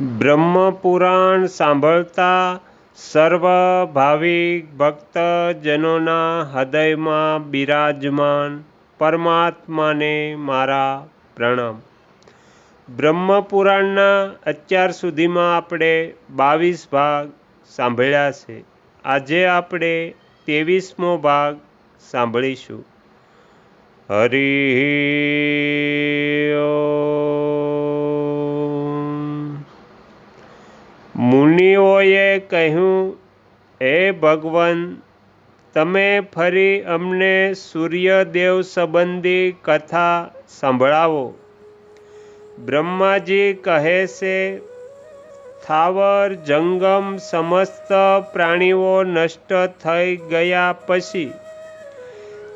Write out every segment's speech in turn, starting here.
બ્રહ્મપુરાણ સાંભળતા સર્વ ભાવિક ભક્તજનોના હૃદયમાં બિરાજમાન પરમાત્માને મારા પ્રણામ. બ્રહ્મપુરાણના અત્યાર સુધીમાં આપણે બાવીસ ભાગ સાંભળ્યા છે. આજે આપણે ત્રેવીસમો ભાગ સાંભળીશું. હરિ મુનિઓએ કહ્યું, હે ભગવાન, તમે ફરી અમને સૂર્યદેવ સંબંધી કથા સંભળાવો. બ્રહ્માજી કહે છે, થાવર, જંગમ સમસ્ત પ્રાણીઓ નષ્ટ થઈ ગયા પછી,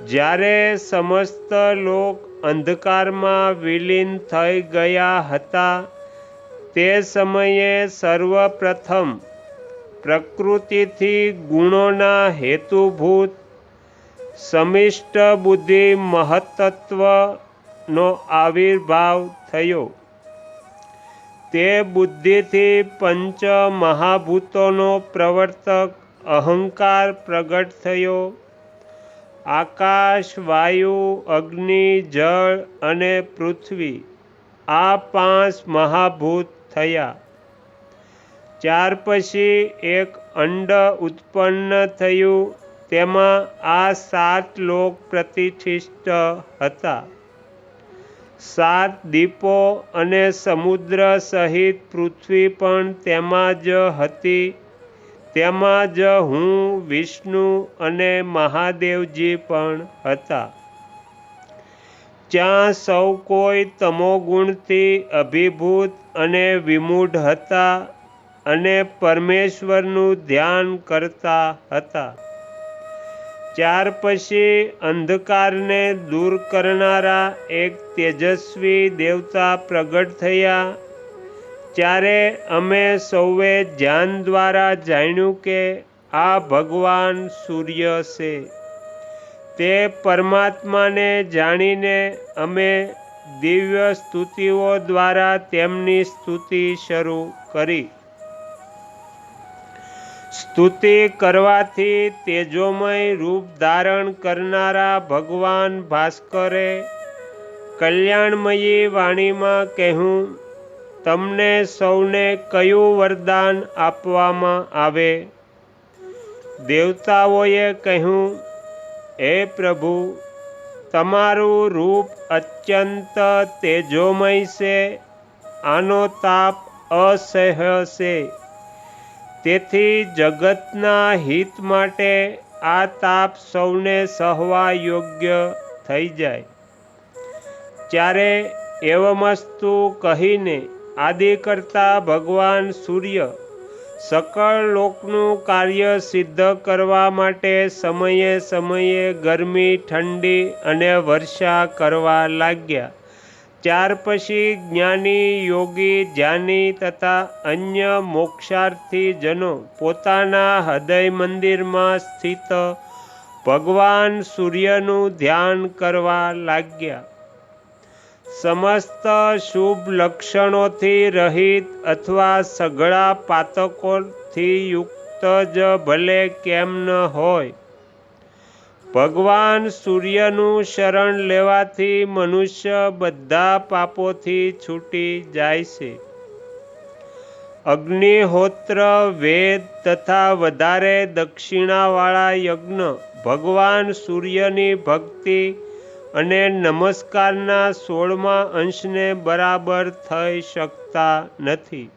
જ્યારે સમસ્ત લોક અંધકારમાં વિલીન થઈ ગયા હતા તે સમયે સર્વપ્રથમ પ્રકૃતિથી ગુણોના હેતુભૂત સમિષ્ટ બુદ્ધિ મહત્તત્વનો આવિર્ભાવ થયો. તે બુદ્ધિથી પંચ મહાભૂતોનો પ્રવર્તક અહંકાર પ્રગટ થયો. આકાશ, વાયુ, અગ્નિ, જળ અને પૃથ્વી આ પાંચ મહાભૂત થયા. ચાર પછી એક અંડ ઉત્પન્ન થયું. તેમાં આ સાત લોક પ્રતિષ્ઠિત હતા. સાત દીપો અને સમુદ્ર સહિત પૃથ્વી પણ તેમાં જ હતી. તેમાં જ હું, વિષ્ણુ અને મહાદેવજી પણ હતા. ત્યાં સૌ કોઈ તમોગુણથી અભિભૂત અને વિમૂઢ હતા અને પરમેશ્વરનું ધ્યાન કરતા હતા. ત્યાર પછી અંધકારને દૂર કરનારા એક તેજસ્વી દેવતા પ્રગટ થયા. ત્યારે અમે સૌએ ધ્યાન દ્વારા જાણ્યું કે આ ભગવાન સૂર્ય છે. તે પરમાત્માને જાણીને અમે દિવ્ય સ્તુતિઓ દ્વારા તેમની સ્તુતિ શરૂ કરી. સ્તુતિ કરવાથી તેજોમય રૂપ ધારણ કરનારા ભગવાન ભાસ્કરે કલ્યાણમયી વાણીમાં કહ્યું, તમને સૌને કયું વરદાન આપવામાં આવે? દેવતાઓએ કહ્યું હે પ્રભુ, તમારું રૂપ અત્યંત તેજોમય છે, આનો તાપ અસહ્ય છે. તેથી જગતના હિત માટે આ તાપ સૌને સહવા યોગ્ય થઈ જાય. ત્યારે એવમસ્તુ કહીને આદિ કરતા ભગવાન સૂર્ય સકળ લોકનું કાર્ય સિદ્ધ કરવા માટે સમયે સમયે ગરમી, ઠંડી અને વર્ષા કરવા લાગ્યા. ત્યાર પછી જ્ઞાની યોગી ધ્યાની તથા અન્ય મોક્ષાર્થી જનો પોતાના હૃદય મંદિરમાં સ્થિત ભગવાન સૂર્યનું ધ્યાન કરવા લાગ્યા. સમસ્ત શુભ લક્ષણોથી રહિત અથવા સઘળા પાતકોથી યુક્ત જ ભલે કેમ ન હોય. ભગવાન સૂર્યનું શરણ લેવાથી મનુષ્ય બધા પાપોથી છૂટી જાય છે. અગ્નિહોત્ર, વેદ તથા વધારે દક્ષિણાવાળા યજ્ઞ ભગવાન સૂર્યની ભક્તિ અને નમસ્કારના સોળમા અંશને બરાબર થઈ શકતા નથી.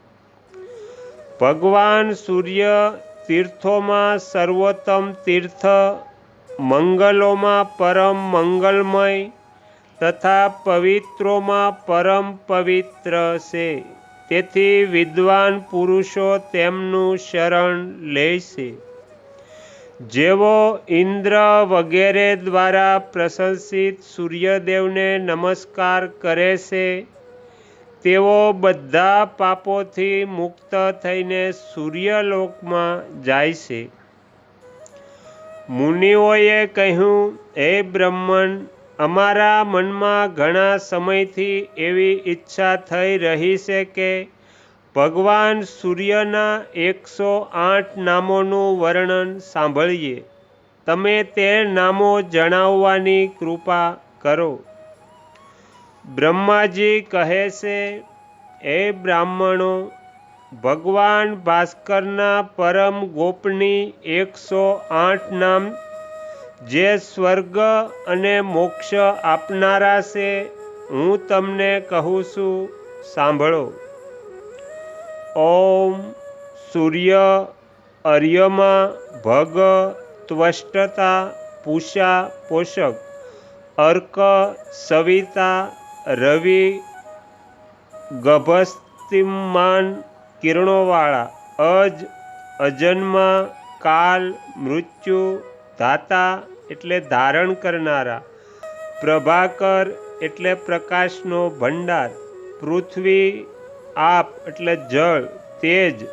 ભગવાન સૂર્ય તીર્થોમાં સર્વોત્તમ તીર્થ મંગલોમાં પરમ મંગલમય તથા પવિત્રોમાં પરમ પવિત્ર છે. તેથી વિદ્વાન પુરુષો તેમનું શરણ લે છે. જેવો ઇન્દ્ર વગેરે દ્વારા પ્રશંસિત સૂર્યદેવને નમસ્કાર કરે છે, તેઓ બધા પાપોથી મુક્ત થઈને સૂર્યલોકમાં જાય છે. મુનિઓએ કહ્યું, હે બ્રહ્મણ, અમારા મનમાં ઘણા સમયથી એવી ઈચ્છા થઈ રહી છે કે ભગવાન સૂર્યના એકસો આઠ નામોનું વર્ણન સાંભળીએ. તમે તે નામો જણાવવાની કૃપા કરો. બ્રહ્માજી કહે છે એ બ્રાહ્મણો, ભગવાન ભાસ્કરના પરમ ગોપની એકસો આઠ નામ, જે સ્વર્ગ અને મોક્ષ આપનારા છે, હું તમને કહું છું, સાંભળો. ઓમ સૂર્ય અર્યમા ભગ ત્વષ્ટતા પૂષા પોષક અર્ક સવિતા રવિ ગભસ્તિમાન કિરણોવાળા અજ અજન્મા કાલ મૃત્યુ ધાતા એટલે ધારણ કરનારા પ્રભાકર એટલે પ્રકાશનો ભંડાર પૃથ્વી આપ એટલે જળ, તેજ,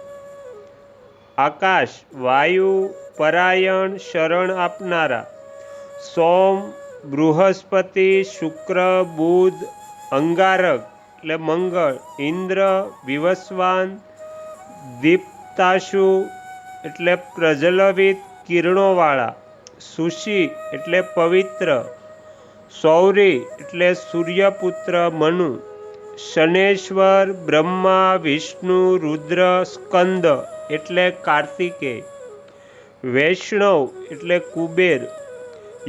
આકાશ, વાયુ, પરાયણ, શરણ આપનારા. સોમ, બૃહસ્પતિ, શુક્ર, બુધ, અંગારક એટલે મંગળ, ઇન્દ્ર, વિવસ્વાન, દીપ્તાશુ એટલે પ્રજ્વલિત કિરણોવાળા, સુશી એટલે પવિત્ર, સૌરી એટલે સૂર્યપુત્ર મનુ. શનેશ્વર, બ્રહ્મા, વિષ્ણુ, રુદ્ર, સ્કંદ એટલે કાર્તિકેય વૈષ્ણવ એટલે કુબેર,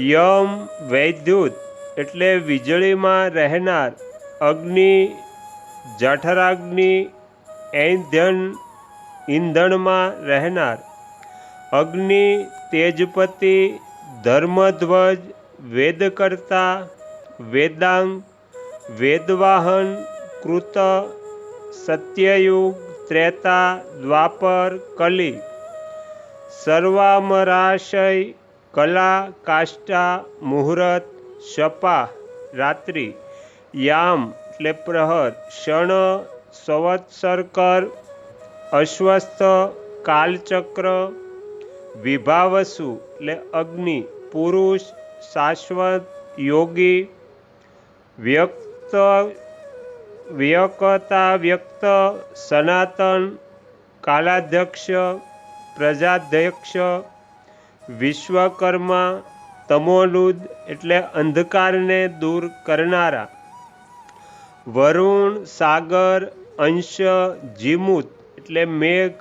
યમ વૈદ્યુત એટલે વીજળીમાં રહેનાર, અગ્નિ, જઠરાગ્નિ ઐંધન ઈંધણમાં રહેનાર, અગ્નિ, તેજપતિ, ધર્મધ્વજ, વેદકર્તા, વેદાંગ, વેદવાહન કૃત, સત્યયુગ, ત્રેતા, દ્વાપર, કલી. સર્વામરાશય, કલા, કાષ્ટા, મુહૂર્ત, શપા, રાત્રિ, યામ, એટલે પ્રહર, ક્ષણ સંવત્સરકર અશ્વસ્થ, કાલચક્ર, વિભાવસુ, એટલે અગ્નિ, પુરુષ, શાશ્વત, યોગી, વ્યક્ત વ્યકતા વ્યક્ત સનાતન, કાલાધ્યક્ષ, પ્રજાધ્યક્ષ, વિશ્વકર્મા, તમોલુદ એટલે અંધકારને દૂર કરનારા. વરુણ, સાગર, અંશ, જીમુત એટલે મેઘ,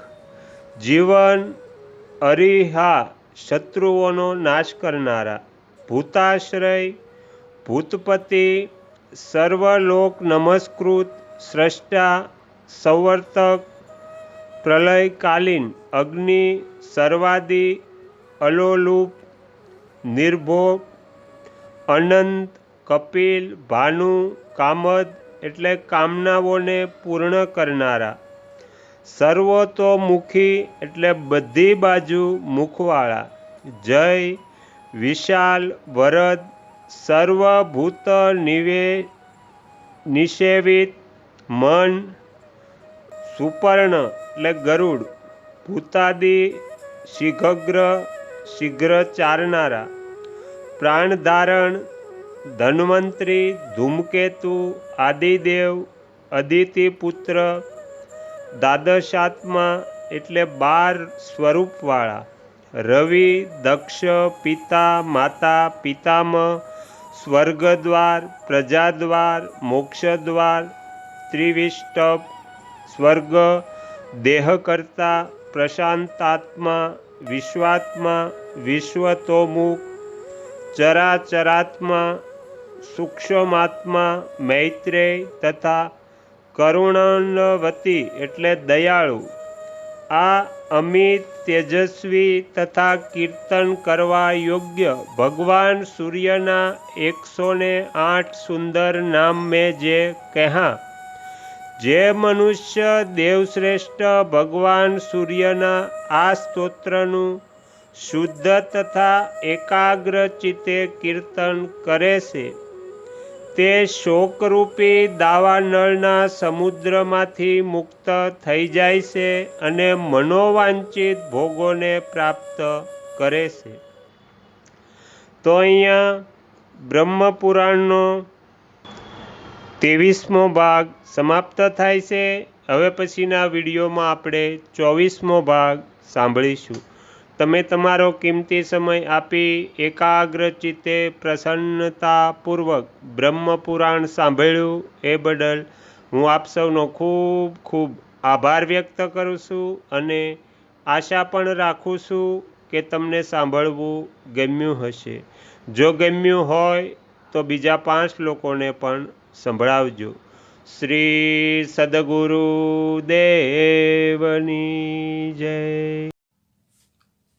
જીવન, અરિહા, શત્રુઓનો નાશ કરનારા. ભૂતાશ્રય, ભૂતપતિ સર્વલોક નમસ્કૃત સ્રષ્ટા સંવર્તક પ્રલયકાલીન અગ્નિ સર્વાદિ અલોલુપ નિર્ભોગ અનંત કપિલ ભાનુ કામદ એટલે કામનાઓને પૂર્ણ કરનારા. સર્વતોમુખી એટલે બધી બાજુ મુખવાળા. જય, વિશાલ, વરદ સર્વભૂત નિવે નિષેવિત મન સુપર્ણ એટલે ગરુડ, ભૂતાદિ શિઘગ્ર, શીઘ્ર ચારનારા, પ્રાણધારણ, ધન્વંતરી, ધૂમકેતુ, આદિદેવ, અદિતિપુત્ર દ્વાદશાત્મા એટલે બાર સ્વરૂપવાળા, રવિ, દક્ષ, પિતા, માતા, પિતામહ સ્વર્ગદ્વાર, પ્રજાદ્વાર, મોક્ષદ્વાર, ત્રિવિષ્ટપ, સ્વર્ગ દેહ કરતા પ્રશાંતાત્મા, વિશ્વાત્મા, વિશ્વતોમુખ, ચરાચરાત્મા, સૂક્ષ્માત્મા, મૈત્રેય તથા કરુણાનવતી એટલે દયાળુ. આ અમિત તેજસ્વી તથા કીર્તન કરવા યોગ્ય. ભગવાન સૂર્યના એકસો ને આઠ સુંદર નામ મેં જે કહ્યા. જે મનુષ્ય દેવશ્રેષ્ઠ ભગવાન સૂર્યના આ સ્તોત્રનું શુદ્ધ તથા એકાગ્ર ચિત્તે કીર્તન કરે છે. તે શોકરૂપી દાવાનળના સમુદ્રમાંથી મુક્ત થઈ જાય છે અને મનોવાંચિત ભોગોને પ્રાપ્ત કરે છે. તો અહીંયા બ્રહ્મપુરાણનો ત્રેવીસમો ભાગ સમાપ્ત થાય છે. હવે પછીના વિડીયોમાં આપણે ચોવીસમો ભાગ સાંભળીશું. તમે તમારો કિંમતી સમય આપી એકાગ્ર ચિત્તે પ્રસન્નતાપૂર્વક બ્રહ્મપુરાણ સાંભળ્યું એ બદલ હું આપ સૌનો ખૂબ ખૂબ આભાર વ્યક્ત કરું છું અને આશા પણ રાખું છું કે તમને સાંભળવું ગમ્યું હશે. જો ગમ્યું હોય તો બીજા પાંચ લોકોને પણ સંભળાવજો. શ્રી સદગુરુ દેવની જય.